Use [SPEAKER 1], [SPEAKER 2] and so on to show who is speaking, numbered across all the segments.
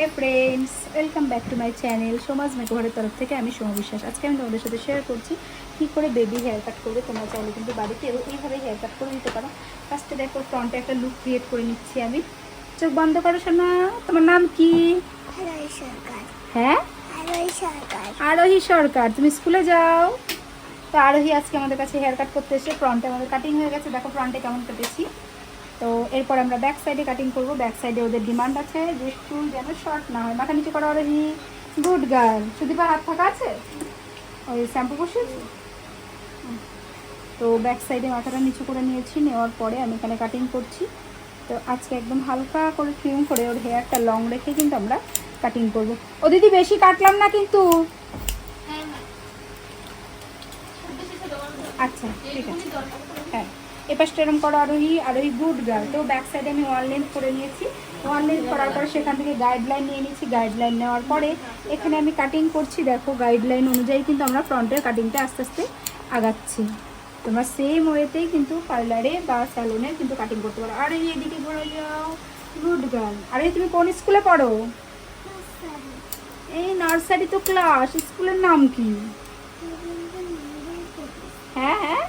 [SPEAKER 1] Hey friends welcome back to my channel Samaj মেকওভারের তরফ থেকে আমি সোমা বিশ্বাস। আজকে আমি তোমাদের সাথে শেয়ার করছি কী করে বেবি হেয়ার কাট করবে তোমরা চাইলে কিন্তু বাড়িতে এবং এইভাবে হেয়ার কাট করে দিতে পারো। ফার্স্টে দেখো ফ্রন্টে একটা লুক ক্রিয়েট করে নিচ্ছি আমি। চোখ বন্ধ করো শোনা তোমার নাম কি? হ্যাঁ?
[SPEAKER 2] আরোহী সরকার।
[SPEAKER 1] তুমি স্কুলে যাও। তো আরোহী আজকে আমাদের কাছে হেয়ার কাট করতে এসে ফ্রন্টে আমাদের কাটিং হয়ে গেছে। দেখো ফ্রন্টে কেমন কেটেছি। তো এরপর আমরা ব্যাক সাইডে কাটিং করব। ব্যাক সাইডে ওদের ডিমান্ড আছে যে চুল যেন শর্ট না হয়। মাথা নিচে করা আরোহী। গুড গার্ল সুদীপার হাত থাকা আছে? ওই শ্যাম্পু বসিয়েছি? তো ব্যাক সাইডে মাথাটা নিচু করে নিয়েছি। নেওয়ার পরে আমি এখানে কাটিং করছি। তো আজকে একদম হালকা করে ট্রিম করে ওর হেয়ারটা লং রেখে কিন্তু আমরা কাটিং করব। ও দিদি বেশি কাটলাম না কিন্তু। আচ্ছা ঠিক আছে। হ্যাঁ। এ পাশটা এরকম করো আরোহী আরোহী গুড গার্ল তো ব্যাক সাইডে আমি ওয়ান লেন্থ করে নিয়েছি। ওয়ান লেন্থ করার পরে সেখান থেকে গাইডলাইন নিয়ে নিয়েছি। গাইডলাইন নেওয়ার পরে এখানে আমি কাটিং করছি। দেখো গাইডলাইন অনুযায়ী কিন্তু আমরা ফ্রন্টের কাটিংটা আস্তে আস্তে আগাচ্ছি। তোমরা সেম ওয়েতেই কিন্তু পার্লারে বা স্যালুনে কিন্তু কাটিং করতে পারো। আর এদিকে ঘুরে যাও গুড গার্ল আরে তুমি কোন স্কুলে পড়ো? এই নার্সারি তো ক্লাস স্কুলের নাম কি? হ্যাঁ হ্যাঁ।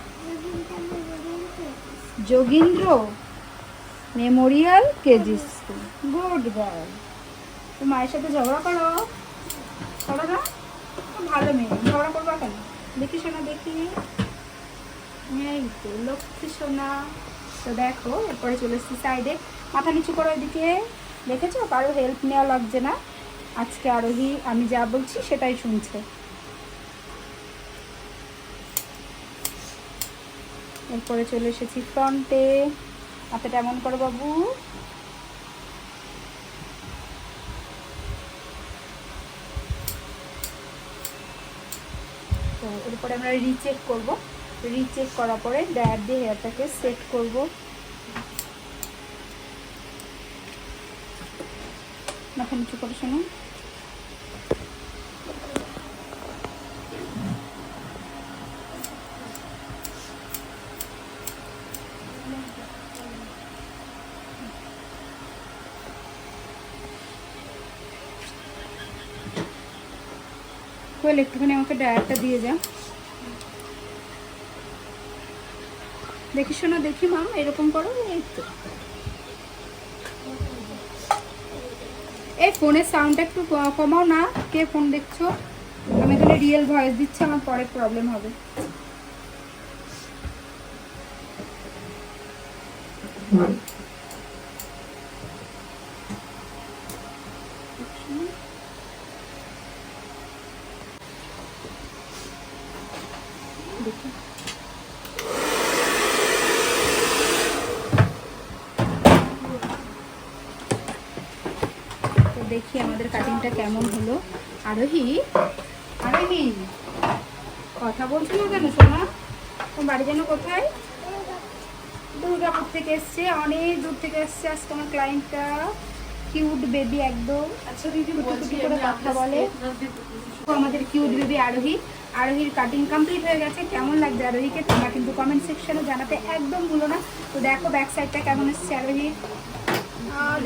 [SPEAKER 1] Jogindra memorial KG school. Good girl তো মায়ের সাথে ঝগড়া করো। করো না? ভালো মেয়ে। ঝগড়া করবা কেন? দেখি শোনা দেখি। এই তো, লক্ষ্মী সোনা। তো দেখো, এরপরে চলে এসছি সাইডে মাথা নিচু করো এদিকে। দেখেছ? কারও হেল্প নেওয়া লাগছে না। আজকে আরোহী আমি যা বলছি সেটাই শুনছে। এরপরে চলে এসেছি ফ্রন্টে হাতেটা এমন করো বাবু। তো এরপরে আমরা রিচেক করব। রিচেক করার পরে ড্রায়ার দিয়ে হেয়ারটাকে সেট করব। মাথা নিচু করে শোনো। একটুখানি আমাকে ড্রায়ারটা দিয়ে যা। দেখি শোনো, দেখি মা, এরকম করো, এই তো। এই ফোনের সাউন্ডটা একটু কমাও না, কে ফোন দেখছ? আমি এখানে রিয়েল ভয়েস দিচ্ছি, আমার পরে প্রবলেম হবে। দেখি তো দেখি আমাদের কাটিংটা কেমন হলো। আরোহী? আরোহী কথা বলছি না কেন সোনা? তোমার বাড়ি যেন কোথায়? দুর্গাপুর থেকে এসছে অনেক দূর থেকে এসছে আজকে আমার ক্লায়েন্টটা কিউট বেবি একদম।
[SPEAKER 3] আচ্ছা দিদি বলছি
[SPEAKER 1] করে কথা বলে। আমাদের কিউট বেবি আরোহী। আরোহীর কাটিং কমপ্লিট হয়ে গেছে। কেমন লাগছে আরোহীকে? তোমরা কিন্তু কমেন্ট সেকশনে জানাতে একদম ভুলো না। তো দেখো ব্যাক সাইডটা কেমন এসছে আরোহী?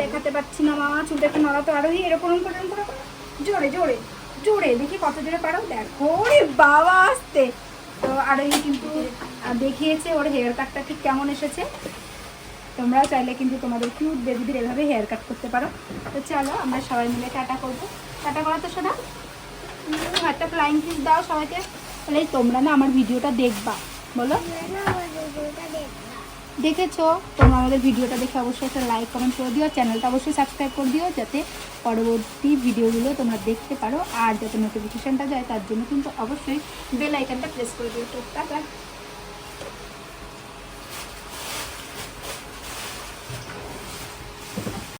[SPEAKER 1] দেখাতে পাচ্ছি না মা চুলটা একটু নড়াতো আরোহী। এরকম করে এরকম করে জোরে জোরে জোরে। দেখি কত জোরে পারো। দেখো বাবা আসতে। তো আরোহী কিন্তু দেখিয়েছে ওর হেয়ার কাটটা ঠিক কেমন এসেছে তোমরা চাইলে কিন্তু তোমাদের কিউট বেবিদের এভাবে হেয়ার কাট করতে পারো তো চলো আমরা সবাই মিলে টাটা করব টাটা করা তো সোনা একটা ফ্লাইং কিস দাও সবাইকে তাহলে তোমরা না আমার ভিডিওটা দেখবা বলো দেখেছ? তোমরা আমাদের ভিডিওটা দেখে অবশ্যই একটা লাইক কমেন্ট করে দিও। চ্যানেলটা অবশ্যই সাবস্ক্রাইব করে দিও, যাতে পরবর্তী ভিডিওগুলো তোমরা দেখতে পারো। আর যাতে নোটিফিকেশানটা যায়, তার জন্য কিন্তু অবশ্যই বেল আইকনটা প্রেস করে দিও। টাটা।